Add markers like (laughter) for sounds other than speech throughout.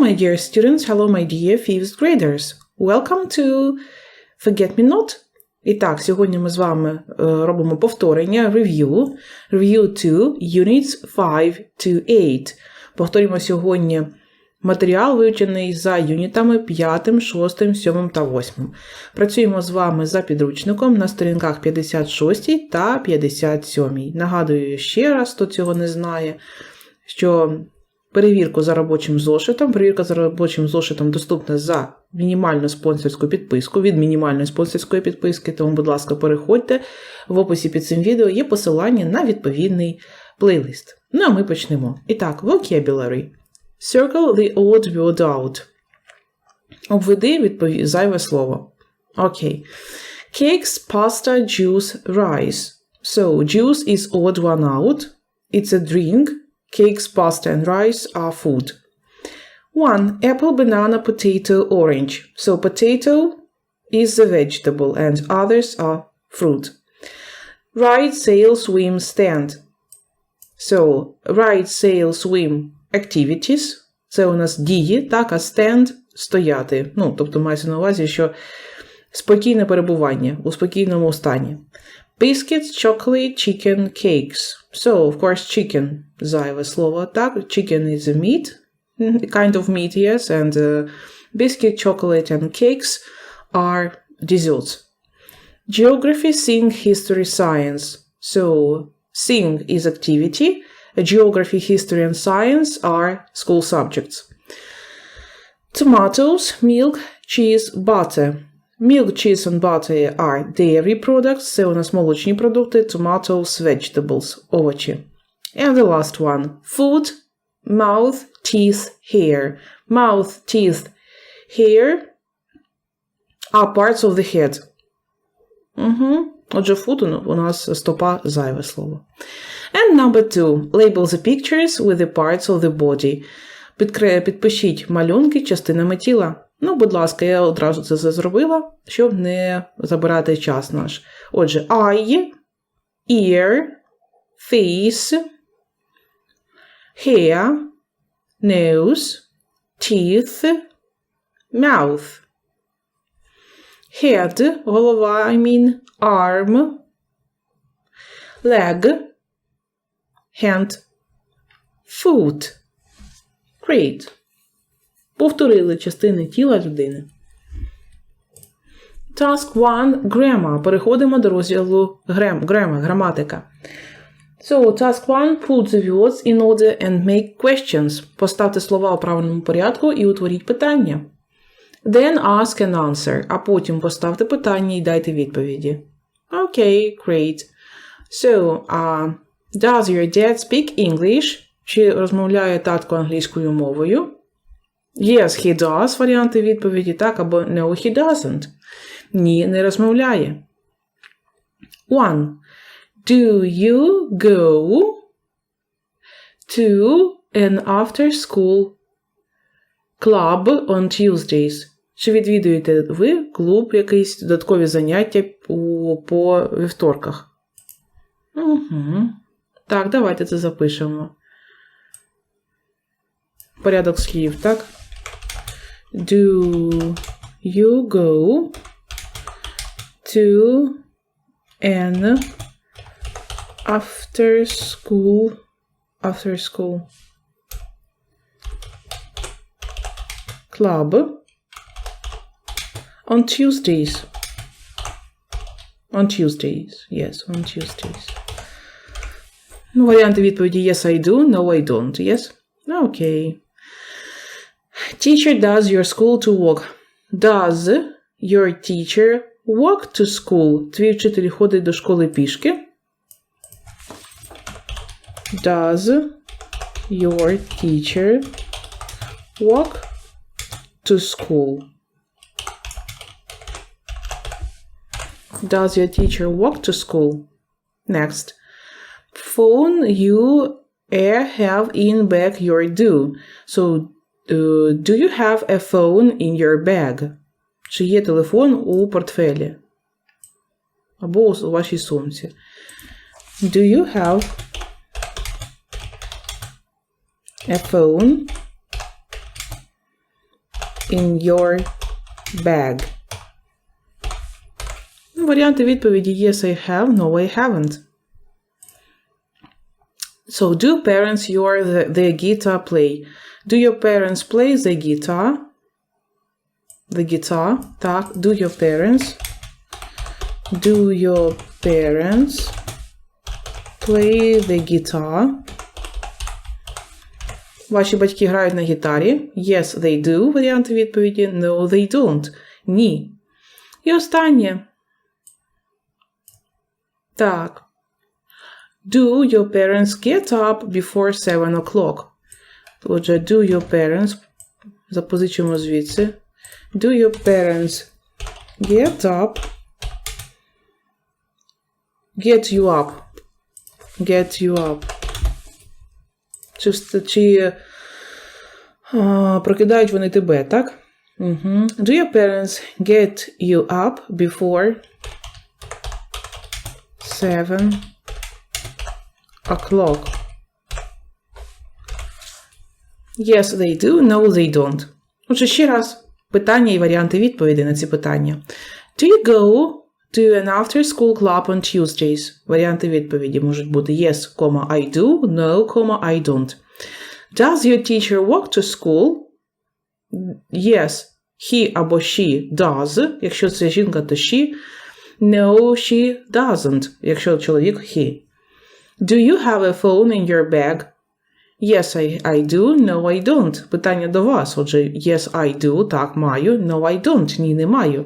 my dear students, hello, my dear fifth graders. Welcome to Forget Me Not. І так, сьогодні ми з вами е, робимо повторення review. Review 2, Units 5 to 8. Повторюємо сьогодні матеріал, вивчений за юнітами 5, 6, 7 та 8. Працюємо з вами за підручником на сторінках 56 та 57. Нагадую ще раз, хто цього не знає, що перевірку за робочим зошитом. Перевірка за робочим зошитом доступна за мінімальну спонсорську підписку від мінімальної спонсорської підписки. Тому, будь ласка, переходьте в описі під цим відео є посилання на відповідний плейлист. Ну а ми почнемо. І так, vocabulary. Circle the odd word out. Обведи відпові... зайве слово. Окей. Cakes, pasta, juice, rice. So, juice is odd one out. It's a drink. Cakes, pasta, and rice are food. 1. Apple, banana, potato, orange. So, potato is a vegetable and others are fruit. Ride, sail, swim, stand. So, ride, sail, swim activities. Це у нас дії, так, а stand стояти. Ну, тобто мається на увазі, що спокійне перебування у спокійному стані. Biscuits, chocolate, chicken, cakes. So, of course, chicken зайве слово, так? Chicken is a meat, a kind of meat, yes, and uh, biscuit, chocolate, and cakes are desserts. Geography, sing, history, science. So, sing is activity, geography, history, and science are school subjects. Tomatoes, milk, cheese, butter. Milk, cheese, and butter are dairy products, це у нас молочні продукти, tomatoes, vegetables, овочі. And the last one, food, mouth, teeth, hair. Mouth, teeth, hair are parts of the head. Угу. Отже, food у нас стопа зайве слово. And number two, label the pictures with the parts of the body. Підкре... Підпишіть малюнки частинами тіла. Ну, будь ласка, я одразу це зробила, щоб не забирати час наш. Отже, eye, ear, face, hair, nose, teeth, mouth. Head, голова, I mean, arm, leg, hand, foot. Great. Повторили частини тіла людини. Task 1. Grammar. Переходимо до розділу grammar, граматика. So, task 1. Put the words in order and make questions. Поставте слова у правильному порядку і утворіть питання. Then ask and answer. А потім поставте питання і дайте відповіді. Окей, okay, great. So, uh, does your dad speak English? Чи розмовляє татко англійською мовою? Yes, he does варіанти відповіді, так, або no, he doesn't. Ні, не розмовляє. One. Do you go to an after school club on Tuesdays? Чи відвідуєте ви клуб якісь додаткові заняття по, вівторках? Угу. Так, давайте це запишемо. Порядок слів, так? Do you go to an after school after school club on Tuesdays? On Tuesdays, yes, on Tuesdays. Ну, варіанти відповіді Yes, I do, No, I don't, yes? Okay. Teacher does your school to walk. Does your teacher walk to school? Твій вчитель ходить до школи пішки. Does your teacher walk to school? Does your teacher walk to school? Next. Phone you have in bag your do. So Uh, do you have a phone in your bag? Чи є телефон у портфелі? Або у вашій сумці. Do you have a phone in your bag? Ну, Варіанти відповіді Yes, I have, No, I haven't. So, do parents your the, their guitar play? Do your parents play the guitar? The guitar. Так. Do your parents? Do your parents play the guitar? Ваші батьки грають на гітарі. Yes, they do. Варіанти відповіді. No, they don't. Ні. І останнє. Так. Do your parents get up before 7 o'clock? Отже, do your parents. Запозичимо звідси. Do your parents get up? Get you up. Get you up. Чи, вст- чи а, прокидають вони тебе, так? Угу. Do your parents get you up before 7 o'clock? Yes, they do. No, they don't. Отже, ще раз питання і варіанти відповіді на ці питання. Do you go to an after-school club on Tuesdays? Варіанти відповіді можуть бути yes, I do, no, I don't. Does your teacher walk to school? Yes, he або she does. Якщо це жінка, то she. No, she doesn't. Якщо чоловік, he. Do you have a phone in your bag? Yes, I, I do. No, I don't. Питання до вас. Отже, yes, I do. Так, маю. No, I don't. Ні, не маю.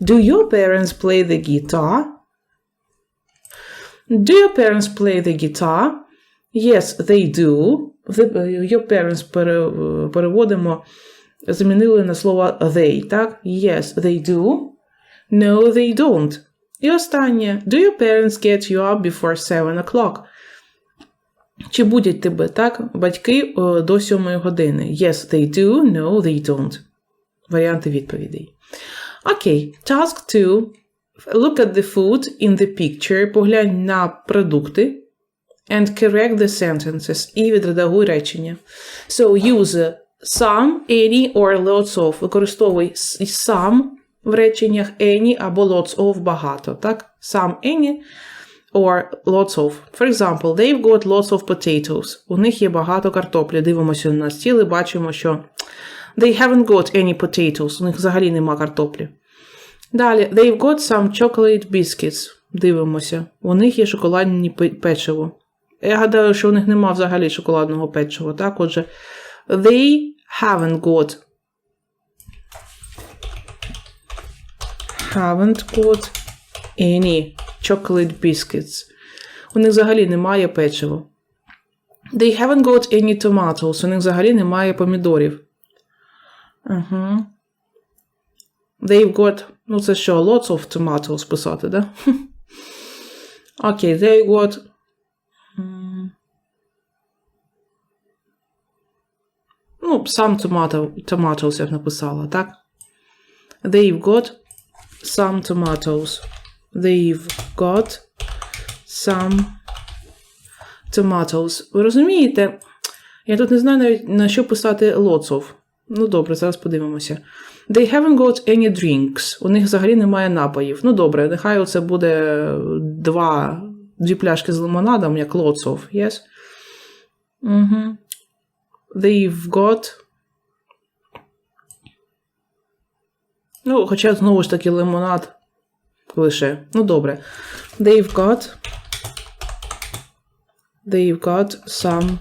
Do your parents play the guitar? Do your parents play the guitar? Yes, they do. The- Your parents пере, переводимо, замінили на слово they, так? Yes, they do. No, they don't. І останнє. Do your parents get you up before 7 o'clock? Чи будять тебе, так? Батьки до 7 години. Yes, they do. No, they don't. Варіанти відповідей. Окей. Task 2. Look at the food in the picture. Поглянь на продукти. And correct the sentences. І відредагуй речення. So use some, any or lots of. Використовуй some в реченнях, any або lots of багато. Так? Some, any or lots of. For example, they've got lots of potatoes. У них є багато картоплі. Дивимося на стіл і бачимо, що they haven't got any potatoes. У них взагалі нема картоплі. Далі, they've got some chocolate biscuits. Дивимося. У них є шоколадні печиво. Я гадаю, що у них нема взагалі шоколадного печива. Так, отже, they haven't got. Haven't got any chocolate biscuits. У них взагалі немає печива. They haven't got any tomatoes. У них взагалі немає помідорів. Угу. They've got. Ну, це що, lots of tomatoes писати, да? Окей, they got. м, Ну, some tomato, tomatoes я б написала, так? They've got some tomatoes. They've got some tomatoes. Ви розумієте? Я тут не знаю навіть на що писати lots of. Ну добре, зараз подивимося. They haven't got any drinks. У них взагалі немає напоїв. Ну добре, нехай оце буде два, дві пляшки з лимонадом, як lots of, yes? Угу. They've got. Ну, хоча знову ж таки лимонад лише. Ну добре. They've got. They've got some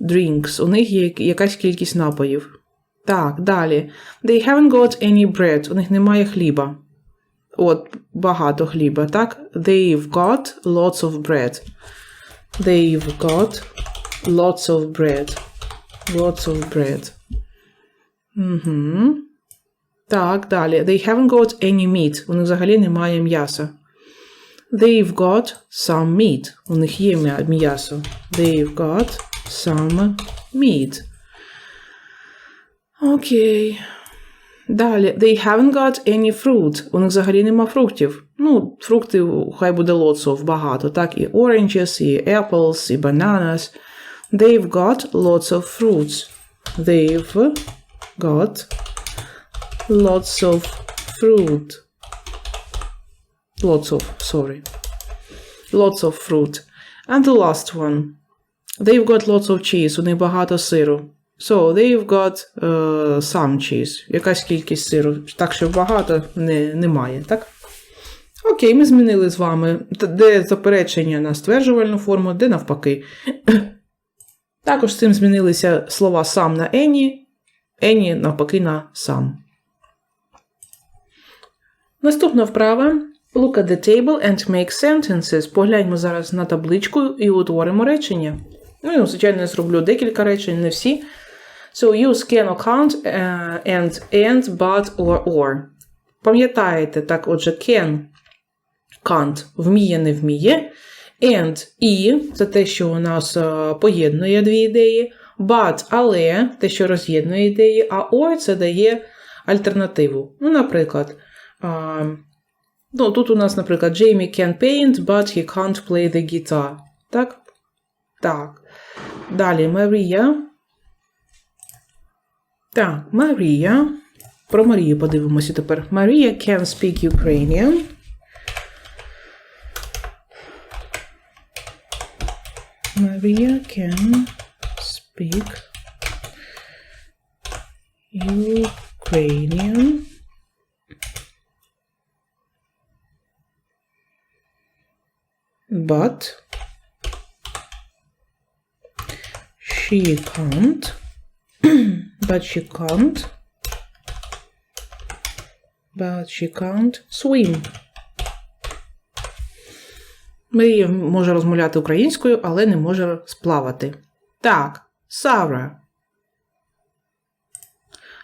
drinks. У них є якась кількість напоїв. Так, далі. They haven't got any bread. У них немає хліба. От, багато хліба, так? They've got lots of bread. They've got lots of bread. Lots of bread. Угу. Так, далі. They haven't got any meat. У них взагалі немає м'яса. They've got some meat. У них є м'ясо. They've got some meat. Окей. Далі. They haven't got any fruit. У них взагалі нема фруктів. Ну, фрукти хай буде lots of, багато. Так, і oranges, і apples, і bananas. They've got lots of fruits. They've got lots of fruit. Lots of, sorry. Lots of fruit. And the last one. They've got lots of cheese. Них багато сиру. So, they've got uh, some cheese. Якась кількість сиру. Так що багато не, немає, так? Окей, ми змінили з вами, де заперечення на стверджувальну форму, де навпаки. (coughs) Також з цим змінилися слова сам на any, any навпаки на сам. Наступна вправа. Look at the table and make sentences. Погляньмо зараз на табличку і утворимо речення. Ну, звичайно, я зроблю декілька речень, не всі. So use can can't uh, and and, but or or. Пам'ятаєте, так, отже, can, can't вміє, не вміє. And і це те, що у нас uh, поєднує дві ідеї. But, але те, що роз'єднує ідеї, а or це дає альтернативу. Ну, наприклад, ну, тут у нас, наприклад, Jamie can paint, but he can't play the guitar. Так? Так. Далі Марія. Так, Марія. Про Марію подивимося тепер. Марія can speak Ukrainian. Maria can speak Ukrainian. But she can't. but she can't. But she can't swim. Марія може розмовляти українською, але не може сплавати. Так, Сара.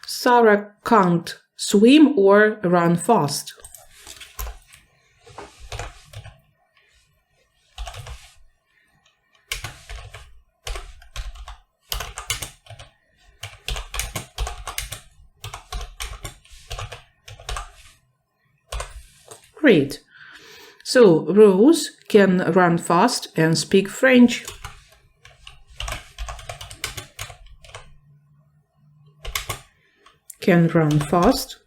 Sarah can't swim or run fast. Great. So, Rose can run fast and speak French. Can run fast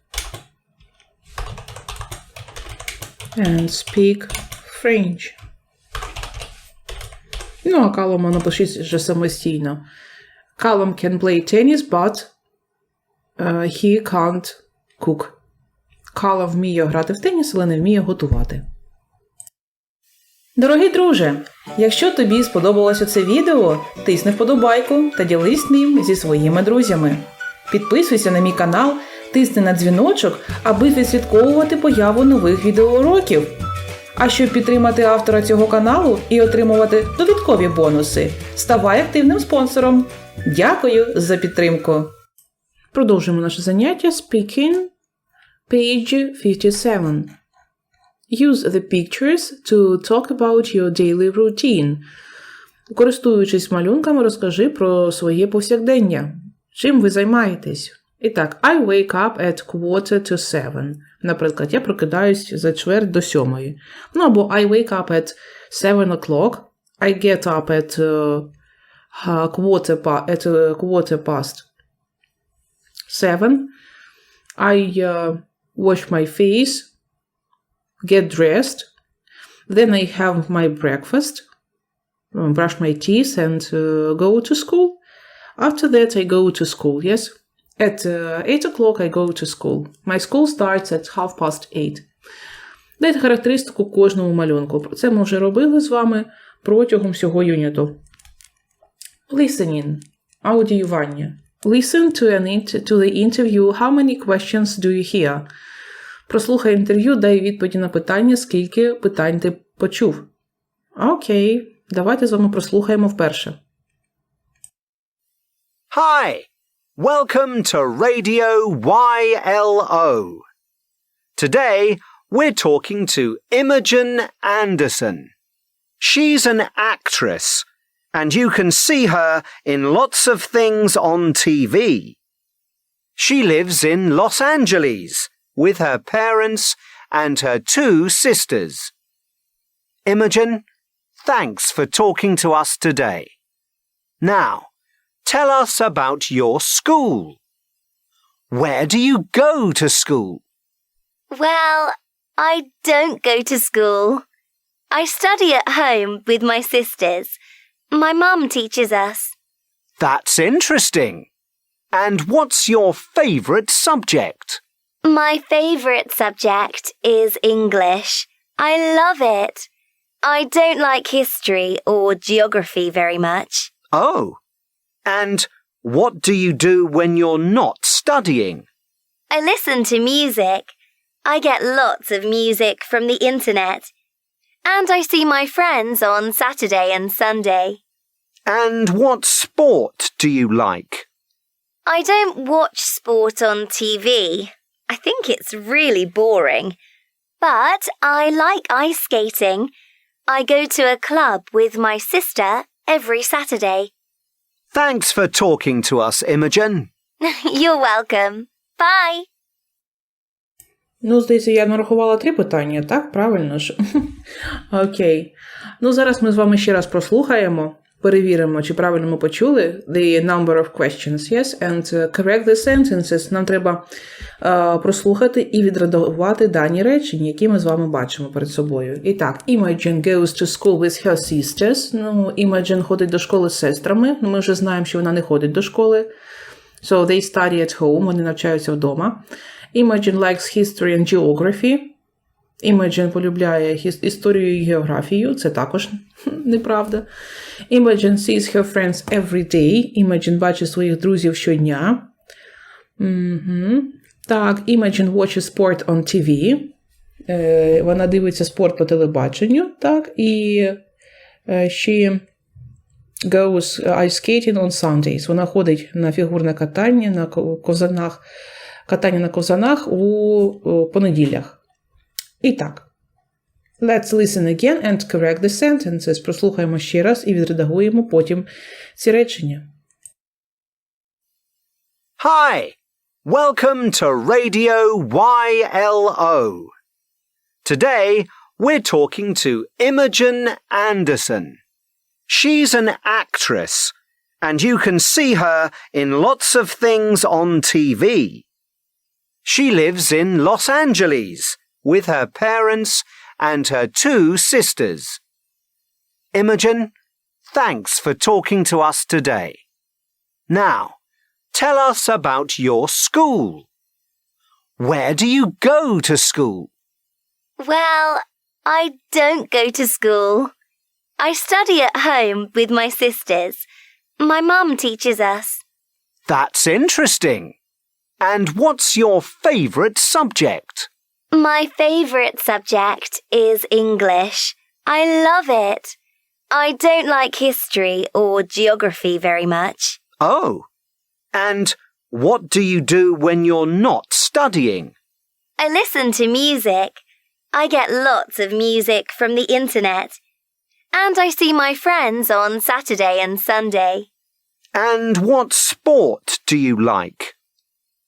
and speak French. Ну, а Калома напишіть вже самостійно. Callum can play tennis, but uh, he can't cook. Кала вміє грати в теніс, але не вміє готувати. Дорогий друже, якщо тобі сподобалося це відео, тисни вподобайку та ділись ним зі своїми друзями. Підписуйся на мій канал, тисни на дзвіночок, аби відслідковувати появу нових відеоуроків. А щоб підтримати автора цього каналу і отримувати додаткові бонуси, ставай активним спонсором. Дякую за підтримку. Продовжуємо наше заняття Speaking Page 57. Use the pictures to talk about your daily routine. Користуючись малюнками, розкажи про своє повсякдення. Чим ви займаєтесь? І так, I wake up at quarter to seven. Наприклад, я прокидаюсь за чверть до сьомої. Ну або I wake up at seven o'clock. I get up at uh, quarter, pa at uh, quarter past seven. I uh, wash my face, get dressed. Then I have my breakfast, brush my teeth, and uh, go to school. After that, I go to school, yes? At uh, 8 o'clock, I go to school. My school starts at half past 8. Дайте характеристику кожному малюнку. Це ми вже робили з вами протягом всього юніту. Listening. Аудіювання. Listen to, an int- to the interview. How many questions do you hear? Прослухай інтерв'ю, дай відповіді на питання, скільки питань ти почув. Окей, давайте з вами прослухаємо вперше. Hi, welcome to Radio YLO. Today, we're talking to Imogen Anderson. She's an actress, and you can see her in lots of things on TV. She lives in Los Angeles with her parents and her two sisters. Imogen, thanks for talking to us today. Now, tell us about your school. Where do you go to school? Well, I don't go to school. I study at home with my sisters. My mum teaches us. That's interesting. And what's your favourite subject? My favourite subject is English. I love it. I don't like history or geography very much. Oh. And what do you do when you're not studying? I listen to music. I get lots of music from the internet. And I see my friends on Saturday and Sunday. And what sport do you like? I don't watch sport on TV. I think it's really boring. But I like ice skating. I go to a club with my sister every Saturday. Thanks for talking to us, Imogen. (laughs) You're welcome. Bye. Ну, здається, я нарахувала три питання, так? Правильно ж? (laughs) Окей. Ну, зараз ми з вами ще раз прослухаємо, Перевіримо, чи правильно ми почули the number of questions, yes, and uh, correct the sentences. Нам треба е, прослухати і відредагувати дані речення, які ми з вами бачимо перед собою. І так, Imogen goes to school with her sisters. Ну, Imogen ходить до школи з сестрами. Ну, ми вже знаємо, що вона не ходить до школи. So they study at home, вони навчаються вдома. Imogen likes history and geography. Imogen полюбляє історію і географію, це також (laughs) неправда. Imogen sees her friends every day. Imogen бачить своїх друзів щодня. Угу. Так, Imogen watches sport on TV. Е, вона дивиться спорт по телебаченню. Так, і е, she goes ice skating on Sundays. Вона ходить на фігурне катання на ко- ковзанах, катання на ковзанах у понеділях. І так. Let's listen again and correct the sentences. Прослухаємо ще раз і відредагуємо потім ці речення. Hi. Welcome to Radio YLO. Today, we're talking to Imogen Anderson. She's an actress, and you can see her in lots of things on TV. She lives in Los Angeles with her parents and her two sisters. Imogen, thanks for talking to us today. Now, tell us about your school. Where do you go to school? Well, I don't go to school. I study at home with my sisters. My mum teaches us. That's interesting. And what's your favourite subject? My favourite subject is English. I love it. I don't like history or geography very much. Oh. And what do you do when you're not studying? I listen to music. I get lots of music from the internet. And I see my friends on Saturday and Sunday. And what sport do you like?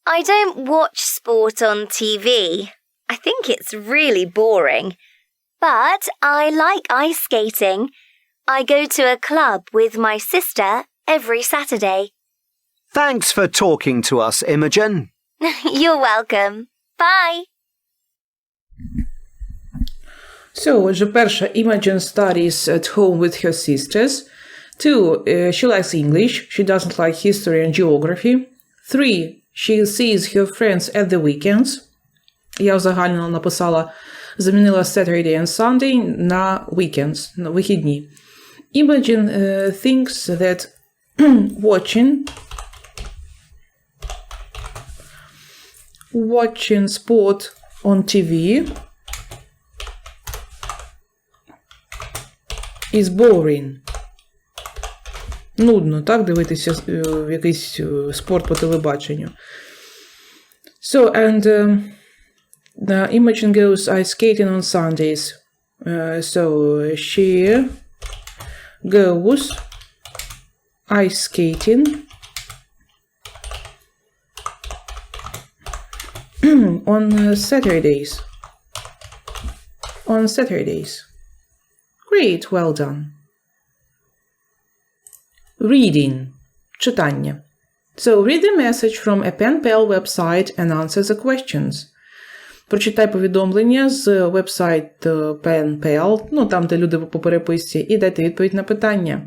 I don't watch sport on TV. I think it's really boring. But I like ice skating. I go to a club with my sister every Saturday. Thanks for talking to us, Imogen. (laughs) You're welcome. Bye. So, the Persia Imogen studies at home with her sisters. Two, uh, she likes English. She doesn't like history and geography. Three, she sees her friends at the weekends. Я узагальнено написала, замінила Saturday and Sunday на weekends, на вихідні. Imogen uh, thinks that watching watching sport on TV is boring. Нудно, так, дивитися е, якийсь е, спорт по телебаченню. So, and um, the Imogen goes ice skating on Sundays. Uh, so, she goes ice skating (clears throat) on uh, Saturdays. On Saturdays. Great, well done. Reading. Читання. So read the message from a pen pal website and answer the questions. Прочитай повідомлення з вебсайту PenPal, ну там, де люди по переписці, і дайте відповідь на питання.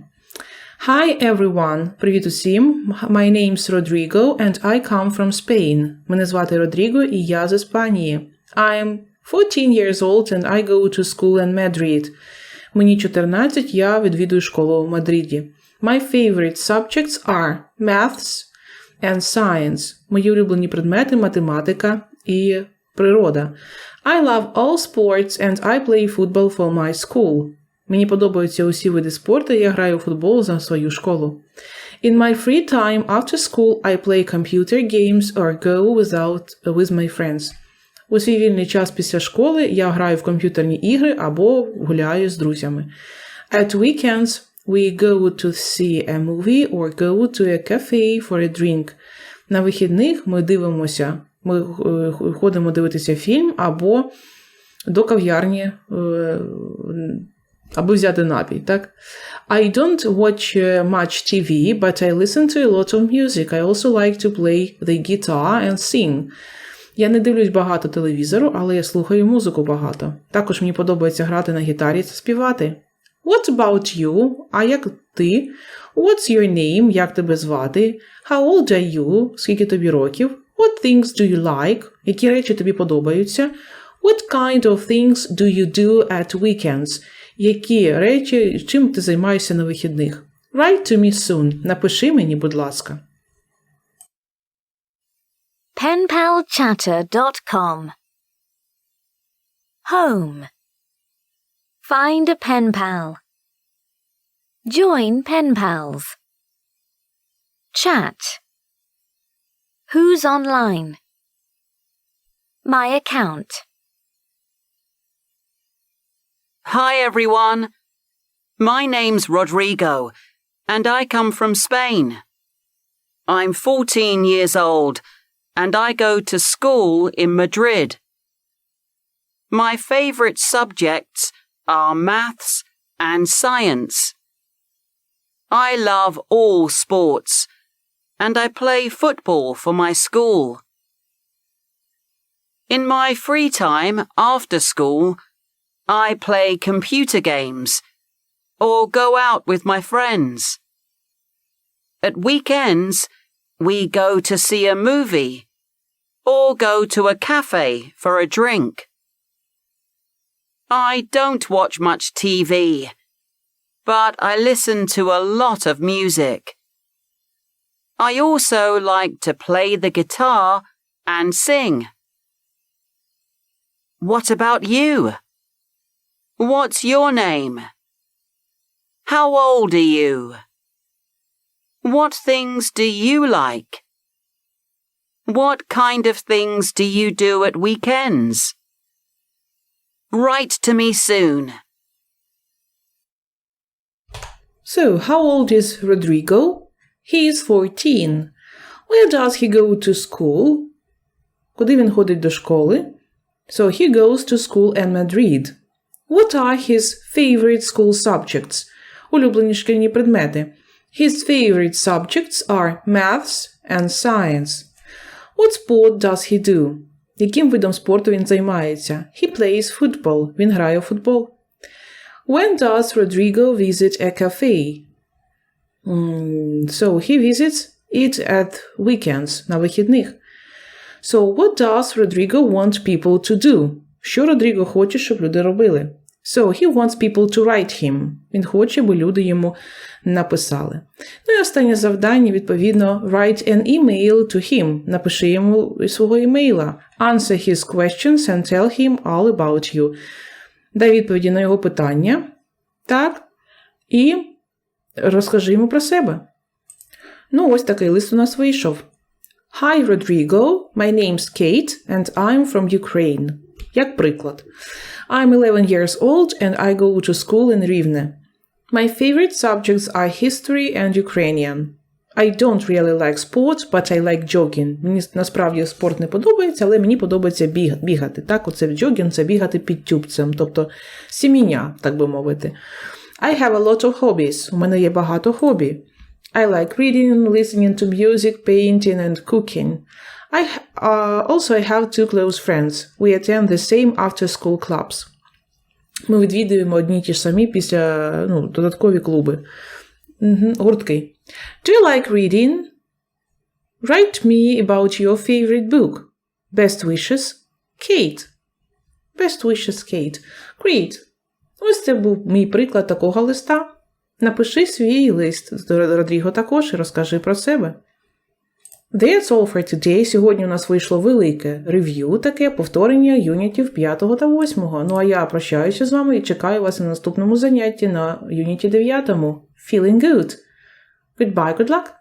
Hi everyone! Привіт усім! My name's Rodrigo and I come from Spain. Мене звати Родріго і я з Іспанії. I'm 14 years old and I go to school in Madrid. Мені 14, я відвідую школу в Мадриді. My favorite subjects are maths and science. Мої улюблені предмети математика і природа. I love all sports and I play football for my school. Мені подобаються усі види спорту, я граю у футбол за свою школу. In my free time after school I play computer games or go without, with my friends. У свій вільний час після школи я граю в комп'ютерні ігри або гуляю з друзями. At weekends we go to see a movie or go to a cafe for a drink. На вихідних ми дивимося, ми е, ходимо дивитися фільм або до кав'ярні, е, аби взяти напій, так? I don't watch uh, much TV, but I listen to a lot of music. I also like to play the guitar and sing. Я не дивлюсь багато телевізору, але я слухаю музику багато. Також мені подобається грати на гітарі та співати. What about you? А як ти? What's your name? Як тебе звати? How old are you? Скільки тобі років? What things do you like? Які речі тобі подобаються? What kind of things do you do at weekends? Які речі, чим ти займаєшся на вихідних? Write to me soon. Напиши мені, будь ласка. penpalchatter.com. Home. Find a pen pal. Join pen pals. Chat. Who's online? My account. Hi everyone. My name's Rodrigo, and I come from Spain. I'm 14 years old, and I go to school in Madrid. My favourite subjects are maths and science. I love all sports, and I play football for my school. In my free time after school, I play computer games or go out with my friends. At weekends, we go to see a movie or go to a cafe for a drink. I don't watch much TV, but I listen to a lot of music. I also like to play the guitar and sing. What about you? What's your name? How old are you? What things do you like? What kind of things do you do at weekends? Write to me soon. So, how old is Rodrigo? He is 14. Where does he go to school? Куди він ходить до школи? So, he goes to school in Madrid. What are his favorite school subjects? Улюблені шкільні предмети. His favorite subjects are maths and science. What sport does he do? Яким видом спорту він займається? He plays football. Він грає у футбол. When does Rodrigo visit a cafe? So he visits it at weekends, на вихідних. So what does Rodrigo want people to do? Що Родріго хоче, щоб люди робили? So he wants people to write him. Він хоче, бо люди йому написали. Ну і останнє завдання, відповідно, write an email to him. Напиши йому свого імейла. Answer his questions and tell him all about you. Дай відповіді на його питання. Так. І розкажи йому про себе. Ну, ось такий лист у нас вийшов. Hi, Rodrigo. My name's Kate, and I'm from Ukraine. Як приклад. I'm 11 years old and I go to school in Rivne. My favorite subjects are history and Ukrainian. I don't really like sports, but I like jogging. Мені насправді спорт не подобається, але мені подобається бігати. Так, оце джогінг – це бігати під тюбцем, тобто сіміння, так би мовити. I have a lot of hobbies. У мене є багато хобі. I like reading, listening to music, painting, and cooking. I h- uh, also I have two close friends. We attend the same after-school clubs. Ми відвідуємо одні й ті ж самі після ну, додаткові клуби. Угу, гуртки. Do you like reading? Write me about your favorite book. Best wishes, Kate. Best wishes, Kate. Great. Ось це був мій приклад такого листа. Напиши свій лист Родріго також і розкажи про себе. That's all for today. Сьогодні у нас вийшло велике рев'ю, таке повторення юнітів 5 та 8. Ну а я прощаюся з вами і чекаю вас на наступному занятті на юніті 9. Feeling good. Goodbye, good luck.